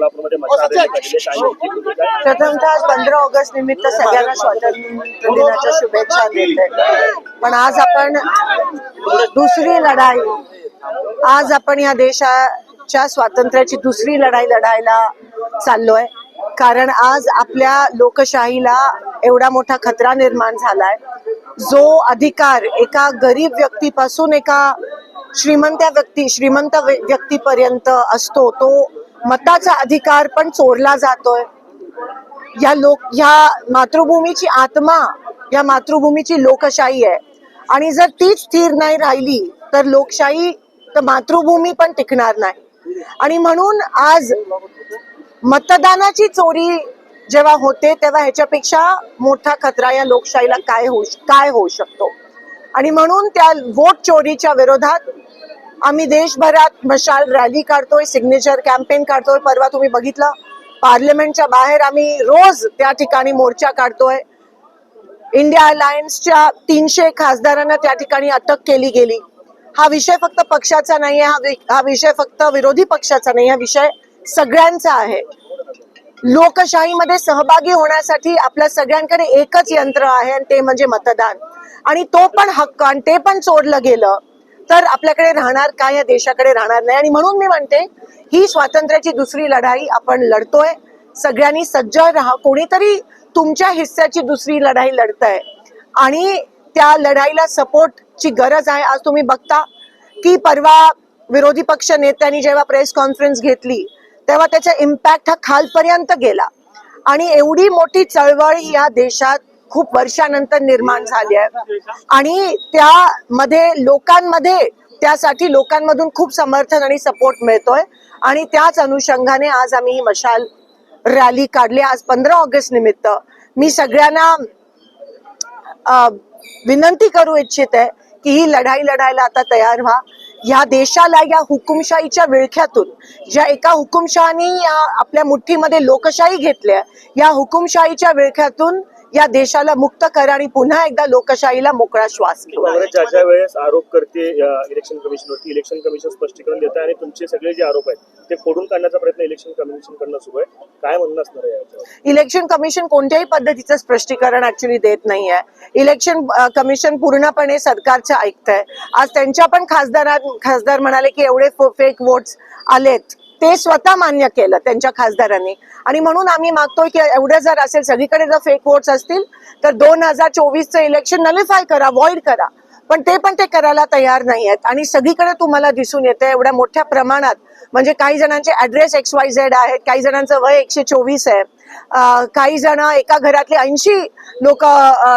माहिती तुम्ही काय प्रथमतः आज पंधरा ऑगस्ट निमित्त सगळ्यांना स्वातंत्र्य दिनाच्या शुभेच्छा देते पण आज आपण दुसरी लढाई आज आपण या देशाच्या स्वातंत्र्याची दुसरी लढाई लढायला चाललोय. कारण आज आपल्या लोकशाहीला एवढा मोठा खतरा निर्माण झालाय. जो अधिकार एका गरीब व्यक्तीपासून एका श्रीमंत व्यक्ती श्रीमंत व्य- व्यक्तीपर्यंत असतो तो मताचा अधिकार पण चोरला जातोय. या लोक ह्या मातृभूमीची आत्मा या मातृभूमीची लोकशाही आहे. आणि जर तीच स्थिर नाही राहिली तर लोकशाही तर मातृभूमी पण टिकणार नाही. आणि म्हणून आज मतदानाची चोरी जेव्हा होते तेव्हा ह्याच्यापेक्षा मोठा खतरा या लोकशाहीला काय होऊ काय होऊ शकतो? आणि म्हणून त्या वोट चोरीच्या विरोधात आम्ही देशभरात मशाल रॅली काढतोय सिग्नेचर कॅम्पेन काढतोय. परवा तुम्ही बघितलं पार्लमेंटच्या बाहेर आम्ही रोज त्या ठिकाणी मोर्चा काढतोय. इंडिया अलायन्सच्या तीनशे खासदारांना त्या ठिकाणी अटक केली गेली. हा विषय फक्त पक्षाचा नाही हा वि- हा विषय फक्त विरोधी पक्षाचा नाही हा विषय सगळ्यांचा आहे. लोकशाहीमध्ये सहभागी होण्यासाठी आपल्या सगळ्यांकडे एकच यंत्र आहे आणि ते म्हणजे मतदान. आणि तो पण हक्क आणि ते पण चोरलं गेलं. तर आपल्याकडे राहणार काय या देशाकडे राहणार नाही. आणि म्हणून मी म्हणते ही स्वातंत्र्याची दुसरी लढाई आपण लढतोय. सगळ्यांनी सज्ज राहा. कोणीतरी तुमच्या हिस्स्याची दुसरी लढाई लढताय. आणि त्या लढाईला सपोर्टची गरज आहे. आज तुम्ही बघता की परवा विरोधी पक्ष नेत्यांनी जेव्हा प्रेस कॉन्फरन्स घेतली तेव्हा त्याचा इम्पॅक्ट हा खालपर्यंत गेला. आणि एवढी मोठी चळवळ ही या देशात खूप वर्षानंतर निर्माण झाली आहे. आणि त्यामध्ये लोकांमध्ये त्यासाठी लोकांमधून खूप समर्थन आणि सपोर्ट मिळतोय. आणि त्याच अनुषंगाने आज आम्ही ही मशाल रॅली काढली. आज पंधरा ऑगस्ट निमित्त मी सगळ्यांना विनंती करू इच्छित आहे की ही लढाई लढायला आता तयार व्हा. या देशाला या हुकुमशाहीच्या विळख्यातून ज्या एका हुकुमशहानी या आपल्या मुठ्ठीमध्ये लोकशाही घेतल्या या हुकुमशाहीच्या विळख्यातून या देशाला मुक्त करा आणि पुन्हा एकदा लोकशाहीला मोकळा श्वास काँग्रेस ज्या वेळेस आरोप करते इलेक्शन कमिशनवरती इलेक्शन कमिशन स्पष्टीकरण देत आहे आणि तुमचे सगळे जे आरोप आहेत ते खोडून काढण्याचा प्रयत्न इलेक्शन कमिशन करणं सुरू आहे. काय म्हणणं असणार आहे इलेक्शन कमिशन कोणत्याही पद्धतीचं स्पष्टीकरण ऍक्च्युली देत नाहीये. इलेक्शन कमिशन पूर्णपणे सरकारचं ऐकतंय. आज त्यांच्या पण खासदारां खासदार म्हणाले की एवढे फेक वोट्स आलेत. ते स्वतः मान्य केलं त्यांच्या खासदारांनी. आणि म्हणून आम्ही मागतोय की एवढं जर असेल सगळीकडे जर फेक वोट्स असतील तर दोन हजार चोवीसचं इलेक्शन नलिफाय करा व्हॉइड करा. पण ते पण ते करायला तयार नाही आहेत आणि सगळीकडे तुम्हाला दिसून येतं एवढ्या मोठ्या प्रमाणात. म्हणजे काही जणांचे ऍड्रेस एक्स वाय झेड आहेत काही जणांचं वय एकशे चोवीस आहे. काही जण एका घरातले ऐंशी लोक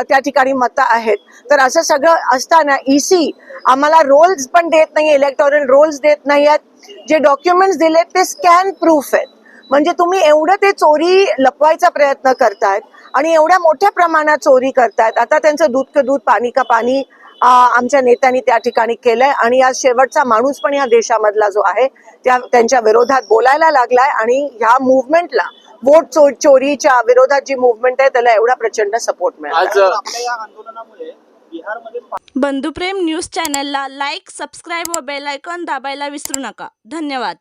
त्या ठिकाणी मत आहेत. तर असं सगळं असताना ईसी आम्हाला रोल्स पण देत नाही इलेक्टोरल रोल्स देत नाही आहेत जे डॉक्युमेंट्स दिलेत ते स्कॅन प्रूफ आहेत. म्हणजे तुम्ही एवढं ते चोरी लपवायचा प्रयत्न करतायत आणि एवढ्या मोठ्या प्रमाणात चोरी करतायत. आता त्यांचं दूध का दूध पाणी का पाणी आमच्या नेत्यांनी त्या ठिकाणी केलंय. आणि आज शेवटचा माणूस पण या देशामधला जो आहे त्या त्यांच्या विरोधात बोलायला लागलाय आणि ह्या मुवमेंटला वोट चो चोरीच्या विरोधात जी मुवमेंट आहे त्याला एवढा प्रचंड सपोर्ट मिळाला. आज आपल्या या आंदोलनामुळे बिहारमध्ये बंधुप्रेम न्यूज चॅनलला लाईक सबस्क्राईब व बेल आयकॉन दाबायला विसरू नका. धन्यवाद.